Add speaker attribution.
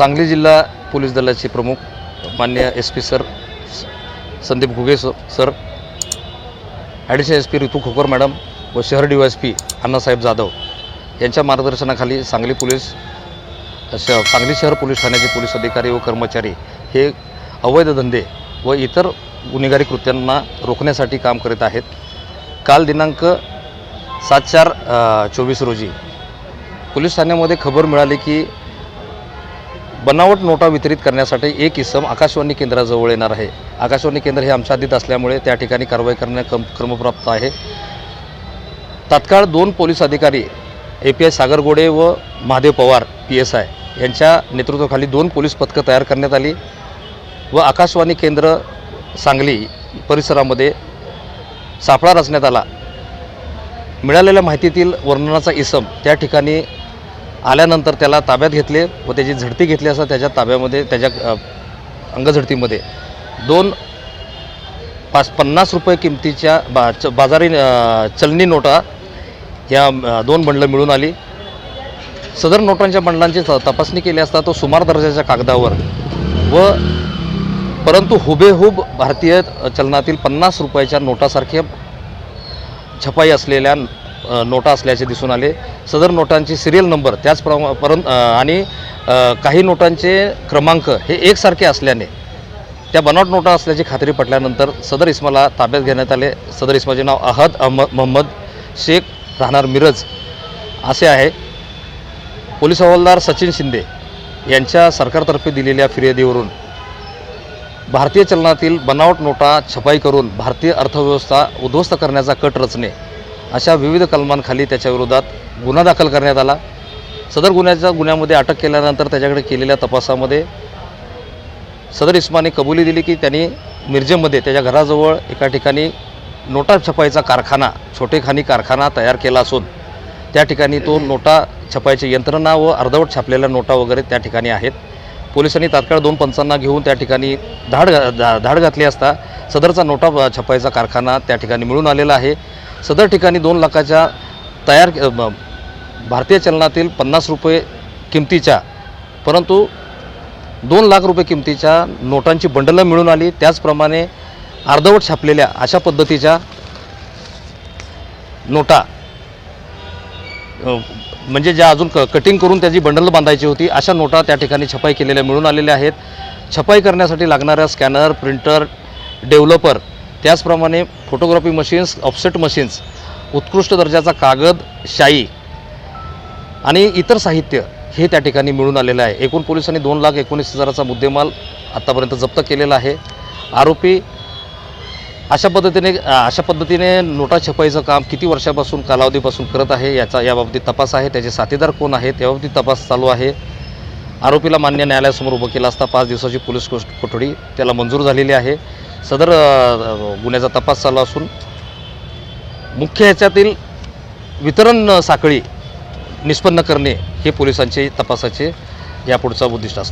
Speaker 1: सांगली जिल्हा पोलीस दलाचे प्रमुख मान्य S P sir Sandeep Ghuge sir additional S P Ritu Khokar madam व शहर D S P Annasaheb Jadhav यांच्या मार्गदर्शनाखाली सांगली पोलीस श सांगली शहर पोलीस ठाण्याचे पोलीस अधिकारी व कर्मचारी हे अवैध धंदे व इतर गुन्हेगारी कृत्यांना रोखण्यासाठी काम करीत आहेत. काल दिनांक सात चार चोवीस रोजी पोलीस ठाण्यामध्ये खबर मिळाली की बनावट नोटा वितरित करण्यासाठी एक इसम आकाशवाणी केंद्राजवळ येणार आहे. आकाशवाणी केंद्र हे आमच्या आधीत असल्यामुळे त्या ठिकाणी कारवाई करण्या क्रमप्राप्त आहे. तात्काळ दोन पोलीस अधिकारी A P I Sagar Gode व Mahadev Pawar P S I यांच्या नेतृत्वाखाली दोन पोलीस पथकं तयार करण्यात आली व आकाशवाणी केंद्र सांगली परिसरामध्ये सापळा रचण्यात आला. मिळालेल्या माहितीतील वर्णनाचा इसम त्या ठिकाणी आल्यानंतर त्याला ताब्यात घेतले व त्याची झडती घेतली असता त्याच्या ताब्यामध्ये त्याच्या अंगझडतीमध्ये दोन पाच पन्नास रुपये किमतीच्या बा च बाजारी चलनी नोटा या दोन बंडलं मिळून आली. सदर नोटांच्या बंडलांची तपासणी केली असता तो सुमार दर्जाच्या कागदावर व परंतु हुबेहूब भारतीय चलनातील पन्नास रुपयाच्या नोटासारख्या छपाई असलेल्या नोटा असल्याचे दिसून आले. सदर नोटांची सिरियल नंबर त्याचप्रमा परंत आणि काही नोटांचे क्रमांक हे एकसारखे असल्याने त्या बनावट नोटा असल्याची खात्री पटल्यानंतर सदर इस्माला ताब्यात घेण्यात आले. सदर इस्माचे नाव अहद अहमद मोहम्मद शेख राहणार मिरज असे आहे. पोलीस हवालदार सचिन शिंदे यांच्या सरकारतर्फे दिलेल्या फिर्यादीवरून भारतीय चलनातील बनावट नोटा छपाई करून भारतीय अर्थव्यवस्था उद्ध्वस्त करण्याचा कट रचणे अशा विविध कलमांखाली त्याच्याविरोधात गुन्हा दाखल करण्यात आला. सदर गुन्ह्याच्या गुन्ह्यामध्ये अटक केल्यानंतर त्याच्याकडे केलेल्या तपासामध्ये सदर इस्माने कबुली दिली की त्यांनी मिरजेमध्ये त्याच्या घराजवळ एका ठिकाणी नोटा छपाईचा कारखाना छोटेखानी कारखाना तयार केला असून त्या ठिकाणी तो नोटा छपाईची यंत्रणा व अर्धवट छापलेल्या नोटा वगैरे त्या ठिकाणी आहेत. पोलिसांनी तात्काळ दोन पंचांना घेऊन त्या ठिकाणी धाड घा- धाड घातली असता सदरचा नोटा छपायचा छपाईचा कारखाना त्या ठिकाणी मिळून आलेला आहे. सदर ठिकाणी दोन लाखाच्या तयार भारतीय चलनातील पन्नास रुपये किमतीच्या परंतु दोन लाख रुपये किमतीच्या नोटांची बंडलं मिळून आली. त्याचप्रमाणे अर्धवट छापलेल्या अशा पद्धतीच्या नोटा म्हणजे ज्या अजून क कटिंग करून त्याची बंडल बांधायची होती अशा नोटा त्या ठिकाणी छपाई केलेल्या मिळून आलेल्या आहेत. छपाई करण्यासाठी लागणाऱ्या स्कॅनर प्रिंटर डेव्हलपर त्याचप्रमाणे फोटोग्राफी मशीन्स ऑफसेट मशीन्स उत्कृष्ट दर्जाचा कागद शाई आणि इतर साहित्य हे त्या ठिकाणी मिळून आलेलं आहे. एकूण पोलिसांनी दोन लाख एकोणीस हजाराचा मुद्देमाल आत्तापर्यंत जप्त केलेला आहे. आरोपी अशा पद्धतीने अशा पद्धतीने नोटा छपाईचं काम किती वर्षापासून कालावधीपासून करत आहे याचा याबाबतीत तपास आहे. त्याचे साथीदार कोण आहेत याबाबतीत तपास चालू आहे. आरोपीला मान्य न्यायालयासमोर उभं केलं असता पाच दिवसाची पोलीस कोठडी त्याला मंजूर झालेली आहे. सदर गुन्ह्याचा तपास चालू असून मुख्य ह्याच्यातील वितरण साखळी निष्पन्न करणे हे पोलिसांचे तपासाचे यापुढचा उद्दिष्ट असतं